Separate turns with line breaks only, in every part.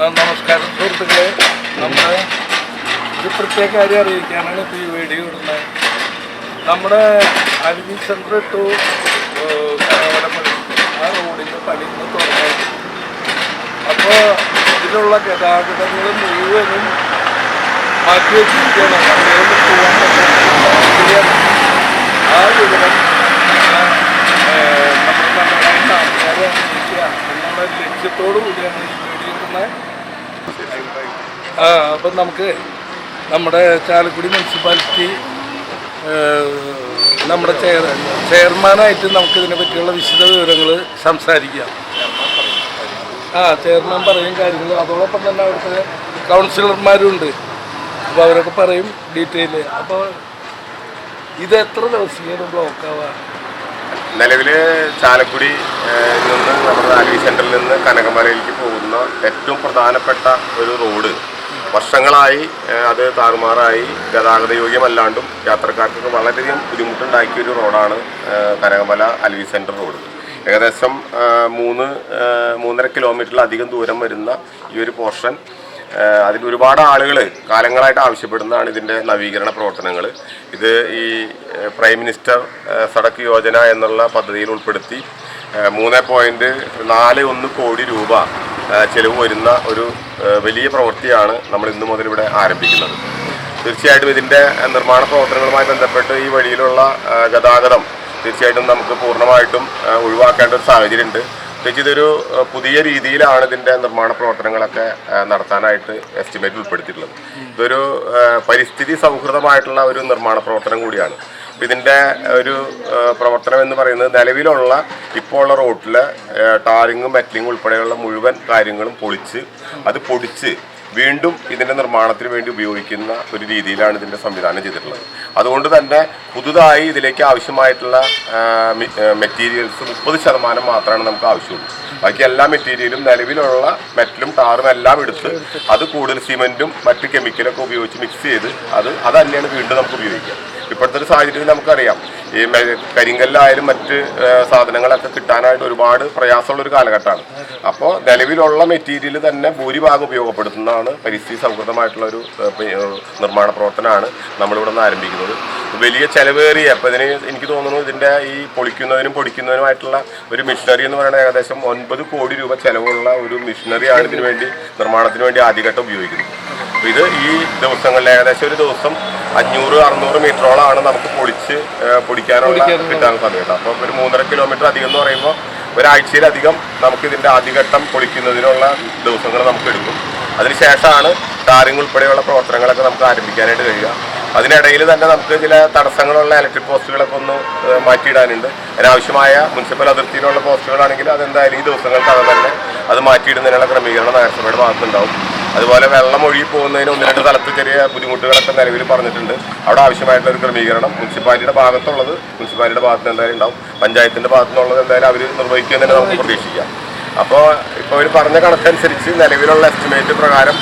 നമസ്കാരം സുഹൃത്തുക്കളെ. നമ്മുടെ ഒരു പ്രത്യേക കാര്യം അറിയിക്കാനാണ് ഇപ്പോൾ ഈ വീഡിയോ ഇടുന്നത്. നമ്മുടെ അരുവി സെന്റർ ടു ആ റോഡിന്റെ പണി ഇന്ന് തുടങ്ങി. അപ്പോൾ ഇതിലുള്ള ഗതാഗതങ്ങൾ മുഴുവനും മാറ്റി വണ്ടികളിൽ പോകാൻ പറ്റും. ആ വിവരം നമ്മുടെ നമ്മുടെ നാട്ടുകാരെ അറിയിക്കുക എന്നുള്ള ലക്ഷ്യത്തോടു കൂടിയാണ് ഈ വീഡിയോ ഇടുന്നത്. ആ അപ്പം നമുക്ക് നമ്മുടെ ചാലക്കുടി മുനിസിപ്പാലിറ്റി നമ്മുടെ ചെയർ ചെയർമാനായിട്ട് നമുക്ക് ഇതിനെ പറ്റിയുള്ള വിശദ വിവരങ്ങൾ സംസാരിക്കാം. ആ ചെയർമാൻ പറയും കാര്യങ്ങൾ അതോടൊപ്പം തന്നെ അവിടുത്തെ കൗൺസിലർമാരുണ്ട്. അപ്പോൾ അവരൊക്കെ പറയും ഡീറ്റെയിൽ അപ്പോൾ ഇത് എത്ര ദിവസം ബ്ലോക്ക് ആവാ
നിലവിൽ ചാലക്കുടി നിന്ന് നമ്മുടെ ആലുവി സെന്ററിൽ നിന്ന് കനകമലയിലേക്ക് പോകുന്ന ഏറ്റവും പ്രധാനപ്പെട്ട ഒരു റോഡ്. വർഷങ്ങളായി അത് താറുമാറായി ഗതാഗത യോഗ്യമല്ലാണ്ടും യാത്രക്കാർക്ക് വളരെയധികം ബുദ്ധിമുട്ടുണ്ടാക്കിയ ഒരു റോഡാണ് കനകമല അലുവി സെന്റർ റോഡ്. ഏകദേശം മൂന്ന് മൂന്നര കിലോമീറ്ററിലധികം ദൂരം വരുന്ന ഈ ഒരു പോർഷൻ അതിൽ ഒരുപാട് ആളുകൾ കാലങ്ങളായിട്ട് ആവശ്യപ്പെടുന്നതാണ് ഇതിന്റെ നവീകരണ പ്രവർത്തനങ്ങൾ ഇത് ഈ പ്രൈം മിനിസ്റ്റർ സടക്ക് യോജന എന്നുള്ള പദ്ധതിയിൽ ഉൾപ്പെടുത്തി മൂന്ന് പോയിന്റ് നാല് ഒന്ന് കോടി രൂപ ചെലവ് വരുന്ന ഒരു വലിയ പ്രവൃത്തിയാണ് നമ്മൾ ഇന്നു മുതൽ ഇവിടെ ആരംഭിക്കുന്നത്. തീർച്ചയായിട്ടും ഇതിന്റെ നിർമ്മാണ പ്രവർത്തനങ്ങളുമായി ബന്ധപ്പെട്ട് ഈ വഴിയിലുള്ള ഗതാഗതം തീർച്ചയായിട്ടും നമുക്ക് പൂർണമായിട്ടും ഒഴിവാക്കേണ്ട ഒരു സാഹചര്യമുണ്ട്. പ്രത്യേകിച്ച് ഇതൊരു പുതിയ രീതിയിലാണ് ഇതിന്റെ നിർമ്മാണ പ്രവർത്തനങ്ങളൊക്കെ നടത്താനായിട്ട് എസ്റ്റിമേറ്റ് ഉൾപ്പെടുത്തിയിട്ടുള്ളത്. ഇതൊരു പരിസ്ഥിതി സൗഹൃദമായിട്ടുള്ള ഒരു നിർമ്മാണ പ്രവർത്തനം കൂടിയാണ്. ഇതിന്റെ ഒരു പ്രവർത്തനം എന്ന് പറയുന്നത് നിലവിലുള്ള ഇപ്പോൾ ഉള്ള റോട്ടിൽ ടാറിങ്ങും മെറ്റലിങ്ങും ഉൾപ്പെടെയുള്ള മുഴുവൻ കാര്യങ്ങളും പൊളിച്ച് അത് പൊടിച്ച് വീണ്ടും ഇതിന്റെ നിർമ്മാണത്തിന് വേണ്ടി ഉപയോഗിക്കുന്ന ഒരു രീതിയിലാണ് ഇതിന്റെ സംവിധാനം ചെയ്തിട്ടുള്ളത്. അതുകൊണ്ട് തന്നെ പുതുതായി ഇതിലേക്ക് ആവശ്യമായിട്ടുള്ള മെറ്റീരിയൽസ് മുപ്പത് ശതമാനം മാത്രമാണ് നമുക്ക് ആവശ്യമുള്ളൂ. ബാക്കി എല്ലാ മെറ്റീരിയലും നിലവിലുള്ള മെറ്റലും ടാറും എല്ലാം എടുത്ത് അത് കൂടുതൽ സിമെന്റും മറ്റ് കെമിക്കലൊക്കെ ഉപയോഗിച്ച് മിക്സ് ചെയ്ത് അത് അത് തന്നെയാണ് വീണ്ടും നമുക്ക് ഉപയോഗിക്കുക ഇപ്പോഴത്തെ ഒരു സാഹചര്യത്തിൽ നമുക്കറിയാം ഈ കരിങ്കല്ലായാലും മറ്റ് സാധനങ്ങളൊക്കെ കിട്ടാനായിട്ട് ഒരുപാട് പ്രയാസമുള്ള ഒരു കാലഘട്ടമാണ്. അപ്പോൾ നിലവിലുള്ള മെറ്റീരിയൽ തന്നെ ഭൂരിഭാഗം ഉപയോഗപ്പെടുത്തുന്നതാണ് പരിസ്ഥിതി സൗഹൃദമായിട്ടുള്ള ഒരു നിർമ്മാണ പ്രവർത്തനമാണ് നമ്മളിവിടെ നിന്ന് ആരംഭിക്കുന്നത്. വലിയ ചെലവേറിയ അപ്പോൾ ഇതിന് എനിക്ക് തോന്നുന്നു ഇതിന്റെ ഈ പൊളിക്കുന്നതിനും പൊടിക്കുന്നതിനുമായിട്ടുള്ള ഒരു മിഷനറി എന്ന് പറയുന്നത് ഏകദേശം ഒൻപത് കോടി രൂപ ചിലവുള്ള ഒരു മിഷനറിയാണ് ഇതിനു വേണ്ടി നിർമ്മാണത്തിന് വേണ്ടി ആദ്യഘട്ടം ഉപയോഗിക്കുന്നത്. ഇത് ഈ ദിവസങ്ങളിൽ ഏകദേശം ഒരു ദിവസം അഞ്ഞൂറ് അറുന്നൂറ് മീറ്ററോളമാണ് നമുക്ക് പൊളിച്ച് പൊടിക്കാനുള്ള കിട്ടാൻ സമയത്ത് അപ്പോൾ ഒരു മൂന്നര കിലോമീറ്റർ അധികം എന്ന് പറയുമ്പോൾ ഒരാഴ്ചയിലധികം നമുക്ക് ഇതിന്റെ ആദ്യഘട്ടം പൊളിക്കുന്നതിനുള്ള ദിവസങ്ങൾ നമുക്ക് എടുക്കും. അതിനുശേഷമാണ് ടാറിങ് ഉൾപ്പെടെയുള്ള പ്രവർത്തനങ്ങളൊക്കെ നമുക്ക് ആരംഭിക്കാനായിട്ട് കഴിയുക. അതിനിടയിൽ തന്നെ നമുക്ക് ചില തടസ്സങ്ങളുള്ള ഇലക്ട്രിക് പോസ്റ്റുകളൊക്കെ ഒന്ന് മാറ്റിയിടാനുണ്ട്. അതിനാവശ്യമായ മുനിസിപ്പൽ അതിർത്തിയിലുള്ള പോസ്റ്റുകളാണെങ്കിൽ അതെന്തായാലും ഈ ദിവസങ്ങൾക്കകം തന്നെ അത് മാറ്റിയിടുന്നതിനുള്ള ക്രമീകരണം നഗരസഭയുടെ ഭാഗത്തുണ്ടാവും അതുപോലെ വെള്ളം ഒഴുകി പോകുന്നതിന് ഒന്ന് രണ്ട് സ്ഥലത്ത് ചെറിയ ബുദ്ധിമുട്ടുകളൊക്കെ നിലവിൽ പറഞ്ഞിട്ടുണ്ട്. അവിടെ ആവശ്യമായിട്ടുള്ള ഒരു ക്രമീകരണം മുനിസിപ്പാലിറ്റിയുടെ ഭാഗത്തുള്ളത് മുനിസിപ്പാലിറ്റിയുടെ ഭാഗത്ത് എന്തായാലും ഉണ്ടാവും. പഞ്ചായത്തിന്റെ ഭാഗത്തു നിന്നുള്ളത് എന്തായാലും അവർ നിർവഹിക്കുമെന്ന് തന്നെ നമുക്ക് പ്രതീക്ഷിക്കാം. അപ്പോൾ ഇപ്പോൾ അവർ പറഞ്ഞ കണക്കനുസരിച്ച് നിലവിലുള്ള എസ്റ്റിമേറ്റ് പ്രകാരം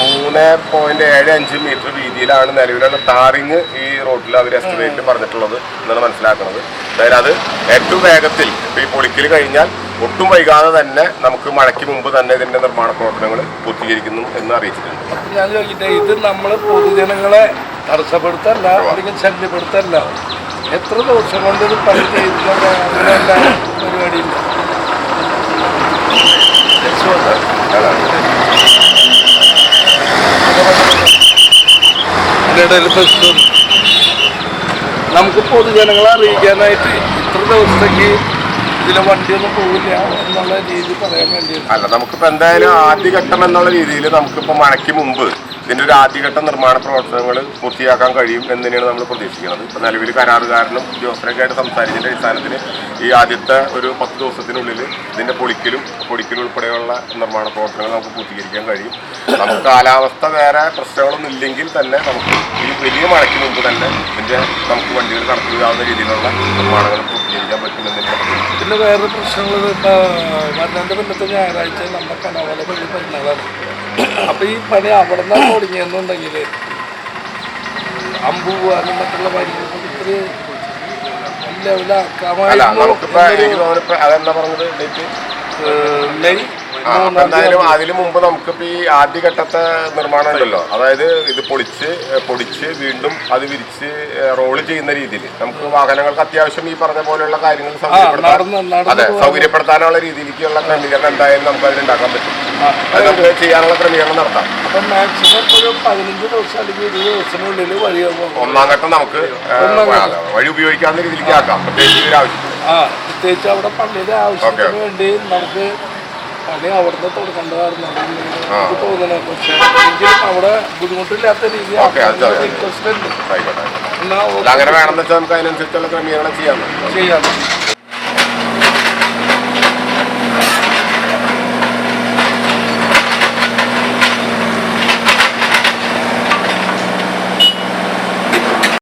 മൂന്ന് പോയിന്റ് ഏഴ് അഞ്ച് മീറ്റർ വീതിയിലാണ് നിലവിലുള്ള ടാറിങ് ഈ റോഡിൽ അവർ എസ്റ്റിമേറ്റ് പറഞ്ഞിട്ടുള്ളത് എന്നാണ് മനസ്സിലാക്കുന്നത്. അതായത് അത് ഏറ്റവും വേഗത്തിൽ ഇപ്പോൾ ഈ പൊളിക്കൽ കഴിഞ്ഞാൽ ഒട്ടും വൈകാതെ തന്നെ നമുക്ക് മഴയ്ക്ക് മുമ്പ് തന്നെ ഇതിന്റെ നിർമ്മാണ പ്രവർത്തനങ്ങൾ പൂർത്തീകരിക്കുന്നു എന്ന് അറിയിച്ചിട്ടുണ്ട്.
ഞാൻ ചോദിക്കട്ടെ ഇത് നമ്മൾ പൊതുജനങ്ങളെ തടസ്സപ്പെടുത്തല്ല അല്ലെങ്കിൽ ശല്യപ്പെടുത്തല്ല? എത്ര ദിവസം കൊണ്ട് ഇത് പണി ചെയ്തിട്ടുണ്ട് പരിപാടിയില്ല ഇടയിൽ നമുക്ക് പൊതുജനങ്ങളെ അറിയിക്കാനായിട്ട് ഇത്ര ദിവസത്തേക്ക് ഇതിലെ വണ്ടിയൊന്നും പോകില്ല എന്നുള്ള രീതി പറയാൻ വേണ്ടി
അല്ല നമുക്കിപ്പോൾ എന്തായാലും ആദ്യഘട്ടം എന്നുള്ള രീതിയിൽ നമുക്കിപ്പോൾ മഴയ്ക്ക് മുമ്പ് ഇതിന്റെ ഒരു ആദ്യഘട്ട നിർമ്മാണ പ്രവർത്തനങ്ങൾ പൂർത്തിയാക്കാൻ കഴിയും എന്ന് തന്നെയാണ് നമ്മൾ പ്രതീക്ഷിക്കുന്നത്. ഇപ്പോൾ നിലവിൽ കരാറുകാരനും ഉദ്യോഗസ്ഥരൊക്കെ ആയിട്ട് സംസാരിച്ചതിന്റെ അടിസ്ഥാനത്തിൽ ഈ ആദ്യത്തെ ഒരു പത്ത് ദിവസത്തിനുള്ളിൽ ഇതിന്റെ പൊളിക്കലും പൊടിക്കലും ഉൾപ്പെടെയുള്ള നിർമ്മാണ പ്രവർത്തനങ്ങൾ നമുക്ക് പൂർത്തീകരിക്കാൻ കഴിയും. നമുക്ക് കാലാവസ്ഥ വേറെ പ്രശ്നങ്ങളൊന്നും ഇല്ലെങ്കിൽ തന്നെ നമുക്ക് ഈ വലിയ മഴയ്ക്ക് മുമ്പ് തന്നെ ഇതിന്റെ നമുക്ക് വണ്ടികൾ കടത്തിവിടാവുന്ന രീതിയിലുള്ള നിർമ്മാണങ്ങൾ പൂർത്തീകരിക്കാൻ പറ്റുമെന്ന്
പിന്നെ വേറെ പ്രശ്നങ്ങൾ ഇപ്പോൾ പിന്നത്തെ ഞായറാഴ്ച നമ്മുടെ കനവല പള്ളി പെരുന്നാളാണ്. അപ്പോൾ ഈ പണി അവിടെ നിന്നാണ് തുടങ്ങിയെന്നുണ്ടെങ്കിൽ അമ്പു പോകാനും മറ്റുള്ള കാര്യങ്ങളൊക്കെ
അല്ല
ലെവലാക്കാമായിരുന്നു
അതെന്താ പറഞ്ഞത്? ഡേറ്റ്?
മെയ്
അപ്പൊ
മൂന്നാം
എന്തായാലും അതിന് മുമ്പ് നമുക്ക് ഈ ആദ്യഘട്ടത്തെ നിർമ്മാണം ഉണ്ടല്ലോ. അതായത് ഇത് പൊളിച്ച് പൊടിച്ച് വീണ്ടും അത് വിരിച്ച് റോൾ ചെയ്യുന്ന രീതിയിൽ. നമുക്ക് വാഹനങ്ങൾക്ക് അത്യാവശ്യം ഈ പറഞ്ഞ പോലെയുള്ള കാര്യങ്ങൾ സൗകര്യപ്പെടുത്താൻ അതെ. സൗകര്യപ്പെടുത്താനുള്ള രീതിയിലേക്കുള്ള ക്രമീകരണം എന്തായാലും നമുക്ക് അതിൽ ഉണ്ടാക്കാൻ പറ്റും. അത് നമുക്ക് ചെയ്യാനുള്ള ക്രമീകരണം നടത്താം.
അപ്പൊ മാക്സിമം ഒരു പതിനഞ്ച് ദിവസം അല്ലെങ്കിൽ ഇരുപത് ദിവസത്തിനുള്ളിൽ വഴി
ഒന്നാം ഘട്ടം നമുക്ക് വഴി ഉപയോഗിക്കാവുന്ന രീതിയിലേക്ക് ആക്കാം. പ്രത്യേകിച്ച് ഒരു ആവശ്യം
പ്രത്യേകിച്ച് അവിടെ പള്ളിയുടെ ആവശ്യത്തിന് വേണ്ടി നമുക്ക് പണി അവിടുന്ന് തുടക്കേണ്ടതായിരുന്നു. എനിക്ക് പക്ഷേ അവിടെ ബുദ്ധിമുട്ടില്ലാത്ത
ചെയ്യാം.
റിക്വസ്റ്റ് ഉണ്ട്
ആയിക്കോട്ടെ ആയിക്കോട്ടെ.
എന്നാ
അങ്ങനെ വേണമെന്ന് വെച്ചാൽ നമുക്ക് അതിനനുസരിച്ചുള്ള ക്രമീകരണം ചെയ്യാം
ചെയ്യാം